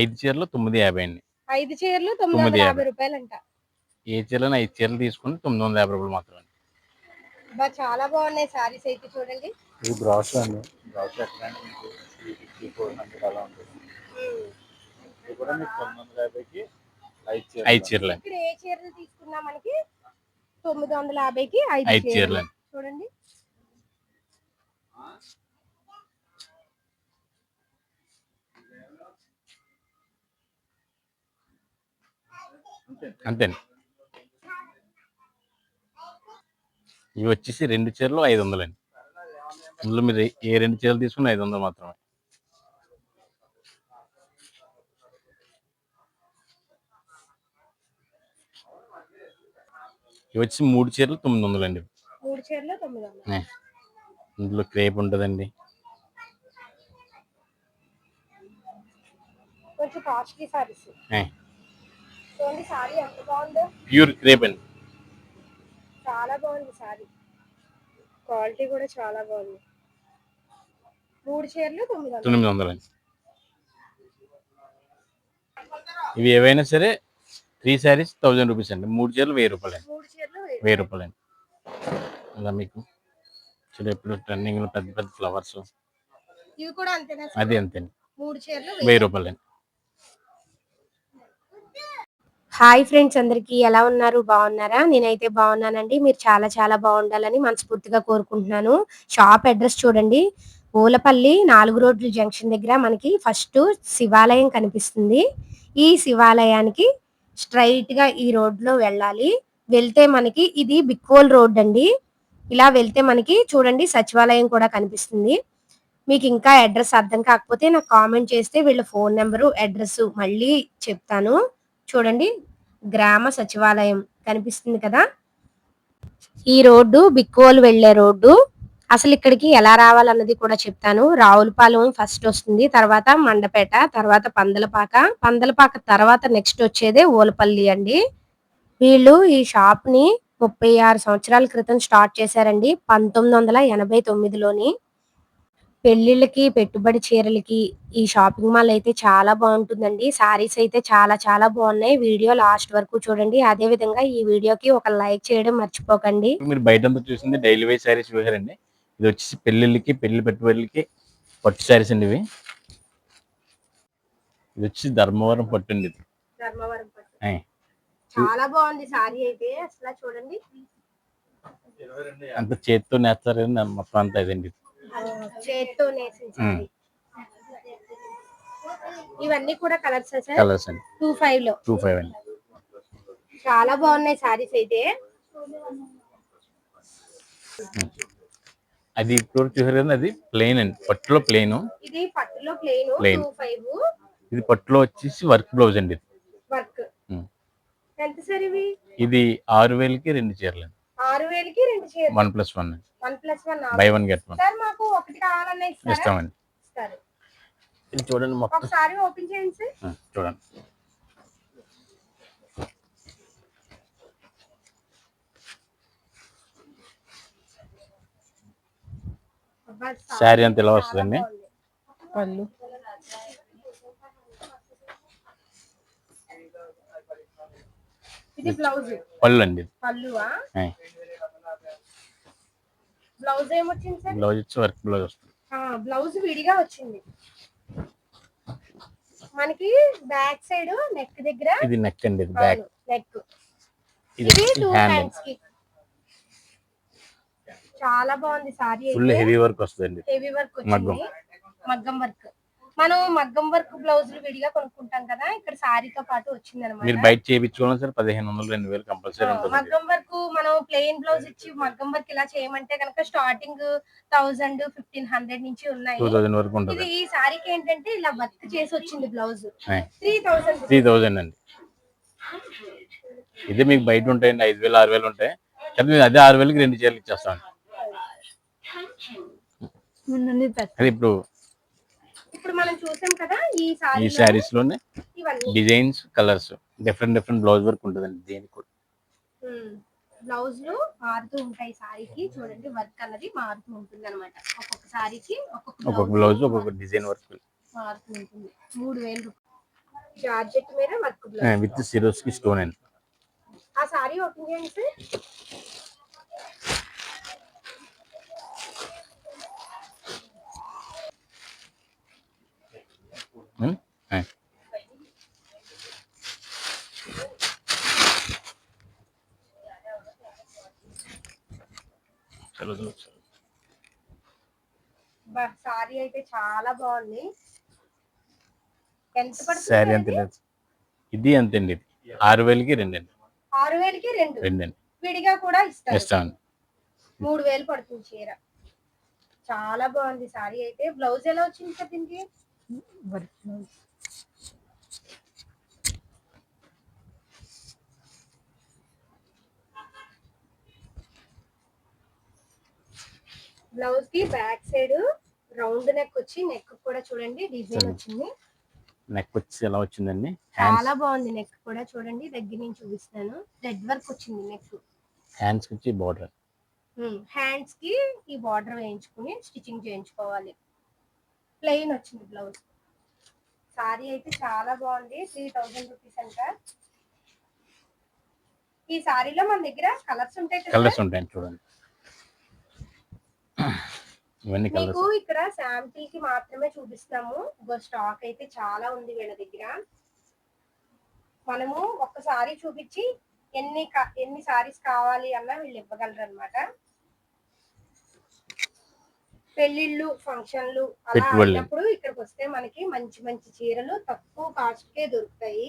ఐదు చీరలు తొమ్మిది యాభై అండి. ఐదు చీరలు తొమ్మిది వందల యాభై. రూపాయలు అంట ఏ చీరలు ఐదు చీరలు తీసుకుని తొమ్మిది వందల యాభై రూపాయలు మాత్రమే. బా చాలా బాగున్నాయి సారీస్ అయితే చూడండి. ఇది బ్రౌస్ అండి. బ్రౌస్ ఎట్లా అంటే మీకు త్రీ ఫిఫ్టీ ఫోర్ హండ్రెడ్ అలా ఉంటుంది. ఇది కూడా మీకు తొమ్మిది వందల యాభైకి ఐదు చీరలు. ఇక్కడ ఏ చీరలు తీసుకున్నా మనకి? తొమ్మిది వందల యాభైకి ఐదు చీరలు. చీరలు అండి. చూడండి. అంతేండి ఇవి వచ్చేసి రెండు చీరలు ఐదు వందలండి. అందులో మీరు ఏ రెండు చీరలు తీసుకున్న ఐదు వందలు మాత్రమే. ఇవి వచ్చి మూడు చీరలు తొమ్మిది వందలు. ఏ. ఇందులో క్రేప్ ఉంటుందండి. కొంచెం కాస్ట్లీ సారీస్. చూడండి సారీ ఎంత బాగుందో. ప్యూర్ క్రేప్ అండి చాలా బాగుంది సారీ. క్వాలిటీ కూడా చాలా బాగుంది. మూడు చీరలు తొమ్మిది వందలు. తొమ్మిది వందలండి ఇవి ఏవైనా సరే త్రీ శారీస్ థౌజండ్ రూపీస్ అండి. మూడు చీరలు వెయ్యి రూపాయలు అండి. మూడు చీరలు వెయ్యి. రూపాయలు. అండి. ఇలా మీకు చూడ ఇప్పుడు లో పెద్ద పెద్ద ఫ్లవర్స్ ఇవి కూడా అంతేనా? అది అంతే అండి మూడు చీరలు వెయ్యి. వెయ్యి రూపాయలు అండి. హాయ్ ఫ్రెండ్స్ అందరికీ ఎలా ఉన్నారు? బాగున్నారా? నేనైతే బాగున్నానండి. మీరు చాలా చాలా బాగుండాలని మనస్ఫూర్తిగా కోరుకుంటున్నాను. షాప్ అడ్రస్ చూడండి. ఊలపల్లి నాలుగు రోడ్ల జంక్షన్ దగ్గర మనకి ఫస్ట్ శివాలయం కనిపిస్తుంది. ఈ శివాలయానికి స్ట్రైట్గా ఈ రోడ్లో వెళ్ళాలి. వెళ్తే మనకి ఇది బిక్కోల్ రోడ్ అండి. ఇలా వెళ్తే మనకి చూడండి సచివాలయం కూడా కనిపిస్తుంది. మీకు ఇంకా అడ్రస్ అర్థం కాకపోతే నాకు కామెంట్ చేస్తే వీళ్ళ ఫోన్ నెంబరు అడ్రస్ మళ్ళీ చెప్తాను. చూడండి గ్రామ సచివాలయం కనిపిస్తుంది కదా? ఈ రోడ్డు బిక్కోలు వెళ్ళే రోడ్డు. అసలు ఇక్కడికి ఎలా రావాలన్నది కూడా చెప్తాను. రావులపాలెం ఫస్ట్ వస్తుంది తర్వాత మండపేట తర్వాత పందలపాక. పందలపాక తర్వాత నెక్స్ట్ వచ్చేదే ఓలపల్లి అండి. వీళ్ళు ఈ షాప్ని ముప్పై ఆరు సంవత్సరాల క్రితం స్టార్ట్ చేశారండి పంతొమ్మిది వందల ఎనభై తొమ్మిదిలోని. పెళ్ళిళ్ళకి పెట్టుబడి చీరలకి ఈ షాపింగ్ మాల్ అయితే చాలా బాగుంటుందండి. సారీస్ అయితే చాలా చాలా బాగున్నాయి. వీడియో లాస్ట్ వరకు చూడండి. అదే విధంగా ఈ వీడియోకి ఒక లైక్ చేయడం మర్చిపోకండి. మీరు బయట చూసింది డైలీ వేర్ శారీస్ చూసారండి ఇది వచ్చేసి పెళ్ళిళ్ళకి పెళ్ళి పెట్టుబడులకి పట్టు శారీస్ అండి ఇవి. ఇది వచ్చి ధర్మవరం పట్టు అండి ఇది. ధర్మవరం పట్టు. చాలా బాగుంది సారీ అయితే. అసలు చూడండి. అంత చేతితో నేస్తారు మొత్తం అంతా ఇదండి ఇది. చేత్తో ఇవన్నీ కూడా కలర్స్ సార్? కలర్స్ అండి. టూ ఫైవ్లో. టూ ఫైవ్ అండి. చాలా బాగున్నాయి సారీస్ అయితే. అది ఇప్పుడు చూసారు కదా అది ప్లెయిన్ అండి. పట్టులో ప్లెయిన్ ఇది పట్టులో ప్లెయిన్ Plain. టూ ఫైవ్ ఇది పట్టులో వచ్చేసి వర్క్ బ్లౌజ్ అండి ఇది. వర్క్ ఉమ్. ఎంత సార్ ఇవి? ఇది ఆరు వేలకి రెండు చీరలు అండి ఆరు వేలకి రెండు చీరలు one plus one. One plus one buy one get one. Sir మాకు ఒకటి కావాలన్నా ఇస్తారా? ఇస్తామండి. ఇస్తారు. ఇది చూడండి మొత్తం. ఒకసారి ఓపెన్ చేయండి సార్. చూడండి. అబ్బా, చాలా శారీ అంత ఇలా వస్తుందండి? బాగుంది. పళ్ళు. ఇది బ్లౌజ్. పళ్ళు అండి. ఇది పళ్ళువా? ఆయ్. బ్లౌజ్ ఏమొచ్చింది సార్? బ్లౌజ్ వచ్చి వర్క్ బ్లౌజ్ వస్తుంది. ఆ, బ్లౌజ్ విడిగా వచ్చింది. మనకి బ్యాక్ సైడ్ నెక్ దగ్గర ఇది నెక్ అండి ఇది బ్యాక్ నెక్ ఇది టూ హ్యాండ్ హ్యాండ్స్కి. చాలా బాగుంది సారీ ఫుల్ హెవీ వర్క్ వస్తుంది హెవీ వర్క్. వచ్చింది. మగ్గం. వర్క్ మనం మగ్గం వర్క్ బ్లౌజులు విడిగా కొనుక్కుంటాం కదా ఇక్కడ సారీతో పాటు వచ్చింది మీరు అనమాట బయట చేయించుకోవాలి సార్ పదిహేను వందలు రెండు వేలు కంపల్సరీ ఉంటుంది. మగ్గం వర్క్ మనం ప్లెయిన్ బ్లౌజ్ ఇచ్చి మగ్గం వర్క్ ఇలా చేయమంటే కనుక స్టార్టింగ్ థౌసండ్ ఫిఫ్టీన్ హండ్రెడ్ నుంచి ఉన్నాయి. టూ థౌజండ్ వరకు ఉంటుంది. ఇది ఈ సారీకి ఏంటంటే ఇలా వర్క్ చేసి వచ్చింది blouse. Three thousand three thousand అండి. ఇది మీకు బయట ఉంటాయండి ఐదు వేలు ఆరు వేలు ఉంటాయి. కానీ అదే ఆరు వేలకి రెండు చీరలు ఇచ్చేస్తాం ముందు అది ఇప్పుడు ఇప్పుడు మనం చూసాం కదా ఈ ఈ sari శారీస్లోనే designs colours different different blouse work ఉంటుందండి దేనికి కూడా. బ్లౌజ్లు మారుతూ ఉంటాయి సారీకి. చూడండి వర్క్ అన్నది మారుతూ ఉంటుంది అనమాట ఒక్కొక్క సారీకి ఒక్కొక్క బ్లౌజ్ ఒక్కొక్క డిజైన్ వర్క్. మారుతూ ఉంటుంది. మూడు వేలు జార్జెట్ మీద work blouse. With Swarovski stone అండి. ఆ సారీ ఓపెన్ చేయండి సార్ ఉమ్, ఆ. చలో చలో చలో. సారీ అయితే చాలా బాగుంది. ఎంత శారీ అంతే లేదు. ఇది అంతేండి ఇది ఆరు వేలకి రెండండి ఆరు వేలకి రెండు. రెండండి విడిగా కూడా ఇస్తారు. ఇస్తామండి మూడు వేలు పడుతుంది చీర. చాలా బాగుంది సారీ అయితే. బ్లౌజ్ ఎలా వచ్చింది సార్ దీనికి. బ్లౌజ్కి బ్యాక్ సైడ్ రౌండ్ నెక్ వచ్చి నెక్ కూడా చూడండి డిజైన్. వచ్చింది. నెక్ వచ్చి ఎలా వచ్చిందండి? చాలా బాగుంది నెక్ కూడా చూడండి దగ్గర నుంచి చూపిస్తాను రెడ్ వర్క్ వచ్చింది నెక్ హ్యాండ్స్ వచ్చి బార్డర్ హ్యాండ్స్కి ఈ బార్డర్ వేయించుకుని స్టిచ్చింగ్ చేయించుకోవాలి. ప్లెయిన్ వచ్చింది బ్లౌజ్ సారీ అయితే చాలా బాగుంది త్రీ థౌజండ్ రూపీస్ అంట. ఈ సారీలో మన దగ్గర కలర్స్ ఉంటాయి కలర్స్ ఉంటాయండి చూడండి. ఇవన్నీ మీకు ఇక్కడ శాంపిల్కి మాత్రమే చూపిస్తున్నాము. ఇంకో స్టాక్ అయితే చాలా ఉంది వీళ్ళ దగ్గర. మనము ఒక్కసారి చూపించి ఎన్ని ఎన్ని సారీస్ కావాలి అన్నా వీళ్ళు ఇవ్వగలరు అనమాట పెళ్ళిళ్ళు ఫంక్షన్లు అలా. అయినప్పుడు ఇక్కడికి వస్తే మనకి మంచి మంచి చీరలు తక్కువ కాస్ట్ కే దొరుకుతాయి.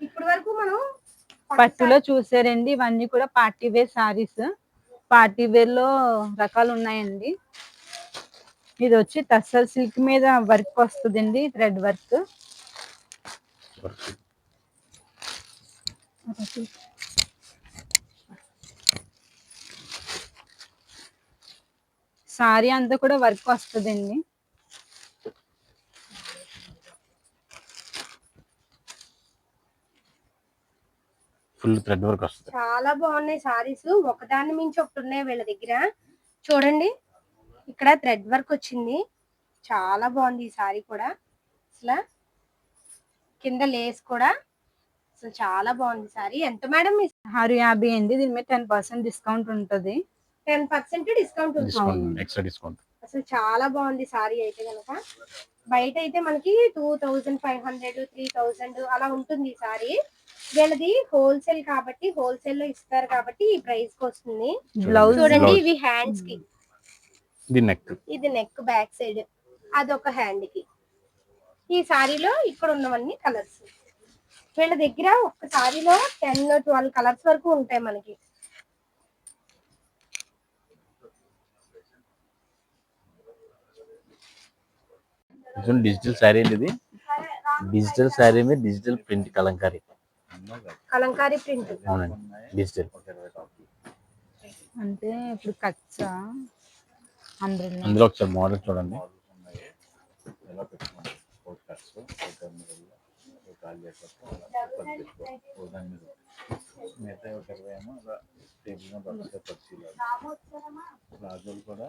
ఇప్పటి వరకు మనం పట్టులో చూసారండి. ఇవన్నీ కూడా పార్టీ వేర్ సారీస్. పార్టీ వేర్లో రకాలు ఉన్నాయండి. ఇది వచ్చి టస్సర్ సిల్క్ మీద వర్క్ వస్తుందండి. థ్రెడ్ వర్క్ సారీ అంతా కూడా వర్క్ వస్తుందండి. ఫుల్ థ్రెడ్ వర్క్ వస్తుంది. చాలా బాగున్నాయి సారీస్. ఒకదాని మించి ఒకటి ఉన్నాయి వీళ్ళ దగ్గర. చూడండి. ఇక్కడ థ్రెడ్ వర్క్ వచ్చింది. చాలా బాగుంది ఈ సారీ కూడా. అసలు కింద లేస్ కూడా. అసలు చాలా బాగుంది సారీ. ఎంత మేడం ఆరు యాభై అండి. దీని మీద టెన్ పర్సెంట్ డిస్కౌంట్ ఉంటుంది. Ten percent discount extra discount. అసలు చాలా బాగుంది సారీ అయితే కనుక బయట అయితే మనకి two thousand five hundred three thousand అలా ఉంటుంది ఈ సారీ. వీళ్ళది హోల్సేల్ కాబట్టి హోల్సేల్లో ఇస్తారు కాబట్టి ఈ ప్రైస్కి వస్తుంది. చూడండి. ఇవి హ్యాండ్స్కి. ఇది నెక్ ఇది నెక్ బ్యాక్ సైడ్ అదొక హ్యాండ్కి. ఈ సారీలో ఇక్కడ ఉన్నవన్నీ కలర్స్ వీళ్ళ దగ్గర ఒక్క సారీలో టెన్ ట్వెల్వ్ కలర్స్ వరకు ఉంటాయి మనకి. డిజిటల్ శారీ అండి ఇది. డిజిటల్ శారీ మీద digital print Kalamkari. Kalamkari print. అవునండి డిజిటల్. అంటే ఇప్పుడు కచ్చ అందులో ఒకసారి మోడల్ చూడండి. కూడా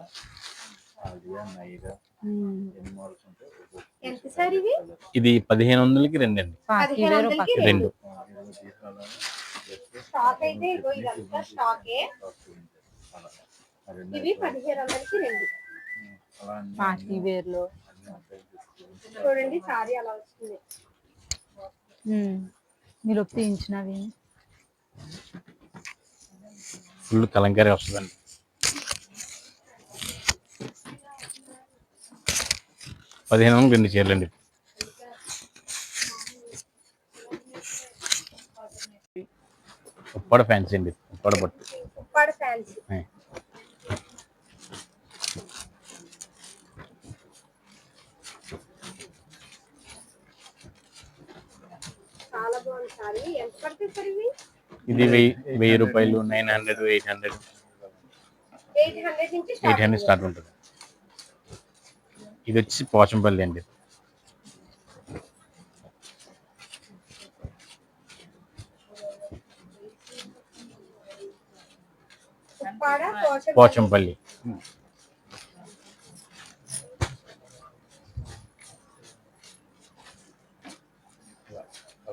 ఉమ్. ఎన్ని మోడల్స్ ఉంటాయి ఒక్కొక్క ఎంత సార్ ఇవి ఇది? పదిహేను వందలకి పదిహేను. రెండు. ఇరవై తీసుకోవాలని స్టాక్ అయితే ఇగో ఇదంతా స్టాకే. అలా. ఆ రెండు ఇవి పదిహేను వందలకి రెండు. పార్టీ వేర్లో. చూడండి సారీ అలా వస్తుంది. మీరు ఒక తీయించినవి ఫుల్ కలంకారీ వస్తుందండి. పదిహేను వందలకి రెండు చీరలు అండి ఉప్పాడ ఫ్యాన్సీ అండి. ఉప్పాడ పట్టు ఉప్పాడ ఫ్యాన్సీ ఏ. చాలా బాగుంది సారీ ఎంత పడుతుంది సార్ ఇవి ఇది వెయ్యి రూపాయలు nine hundred eight hundred. Eight hundred start ఉంటుంది. ఇది వచ్చి పోచంపల్లి అండి. పోచంపల్లి వెరైటీస్ ఉంటుంది ఇవి బాక్స్ ఐటమ్ ఆ,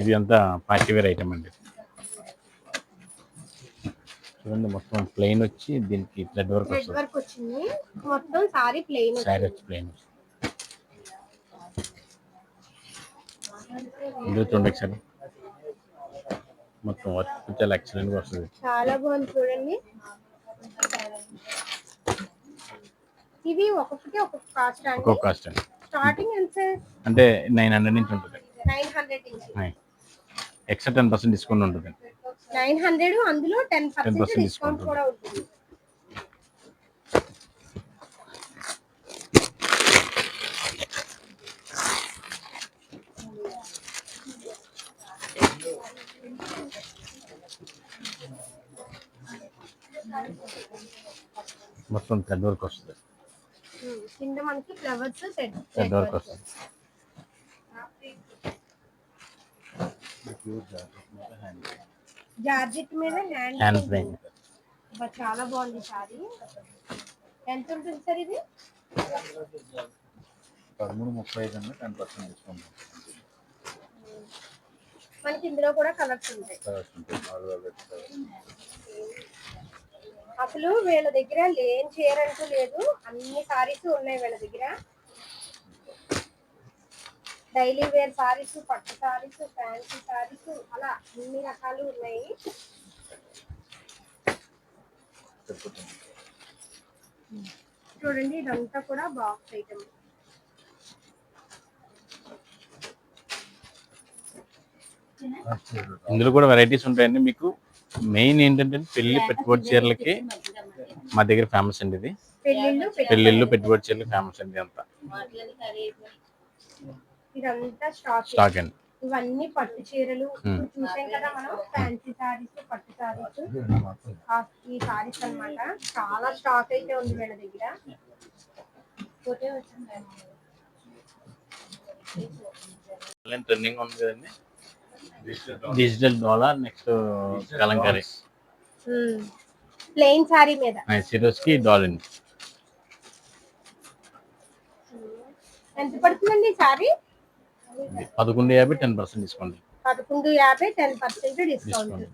ఇది అంతా పార్టీ వేర్ ఐటమ్ అండి. చూడండి మొత్తం ప్లెయిన్ వచ్చి దీనికి థ్రెడ్ వర్క్ రెడ్ వస్తుంది. వర్క్ వచ్చింది. మొత్తం సారీ ప్లెయిన్ శారీ వచ్చి ప్లెయిన్ చూడండి ఒకసారి. మొత్తం వర్క్ చాలా ఎక్సలెంట్గా వస్తుంది. చాలా బాగుంది చూడండి. ఇవి ఒక్కొక్కటి ఒక్కొక్క కాస్ట్ అండి. ఒక్కొక్క కాస్ట్ అండి. స్టార్టింగ్ ఎంత? అంటే నైన్ హండ్రెడ్ నుంచి ఉంటుంది. Nine hundred extra ten percent discount ఉంటుంది. నైన్ హండ్రెడ్ అందులో టెన్ 10% పర్సెంట్ డిస్కౌంట్ కూడా ఉంటుంది. మొత్తం థ్రెడ్ వర్క్ వస్తుంది. మనకి ఫ్లవర్స్ సెట్ థ్రెడ్ వర్క్ వస్తుంది జార్జెట్ మీద హ్యాండ్ హ్యాండ్ ఫ్రేమ్ చాలా బాగుంది సారీ ఎంత ఉంటుంది సార్ ఇది పదమూడు ముప్పై ఐదు అన్న టెన్ పర్సెంట్ డిస్కౌంట్ మనకి ఇందులో కూడా కలర్స్ ఉంటాయి కలర్స్ ఉంటాయి నాలుగు వెరైటీస్ అసలు వీళ్ళ దగ్గర లేని చీర అంటూ లేదు. అన్ని సారీస్ ఉన్నాయి వీళ్ళ దగ్గర. డైలీ వేర్ సారీస్ పట్టు సారీస్ ఫ్యాన్సీ సారీస్ అలా అన్ని రకాలు ఉన్నాయి. చూడండి ఇదంతా కూడా బాక్స్ ఐటమ్ ఇందులో కూడా వెరైటీస్ ఉంటాయండి మీకు? మెయిన్ ఏంటంటే పెళ్ళి పెట్టుబడి చీరలకి మా దగ్గర ఫేమస్ అండి ఇది. పెళ్ళిళ్ళు పెట్టుబడి చీరలు ఫేమస్ అండి అంతా ఇదంతా స్టాక్ అండి. ఇవన్నీ పట్టు చీరలు. Hmm. చూసాం కదా మనం ఫ్యాన్సీ సారీస్ పట్టు సారీస్ ఈ సారీస్ అన్నమాట. చాలా స్టాక్ అయితే ఉంది వీళ్ళ దగ్గర. ట్రెండింగ్ ఉంది కదండి. Digital dollar next Kalamkari plain sari మీద. సిరోస్కి డాలర్ ఎంత పడుతుందండి ఈ సారీ పదకొండు యాభై టెన్ పర్సెంట్ డిస్కౌంట్. పదకొండు యాభై టెన్ పర్సెంట్ డిస్కౌంట్.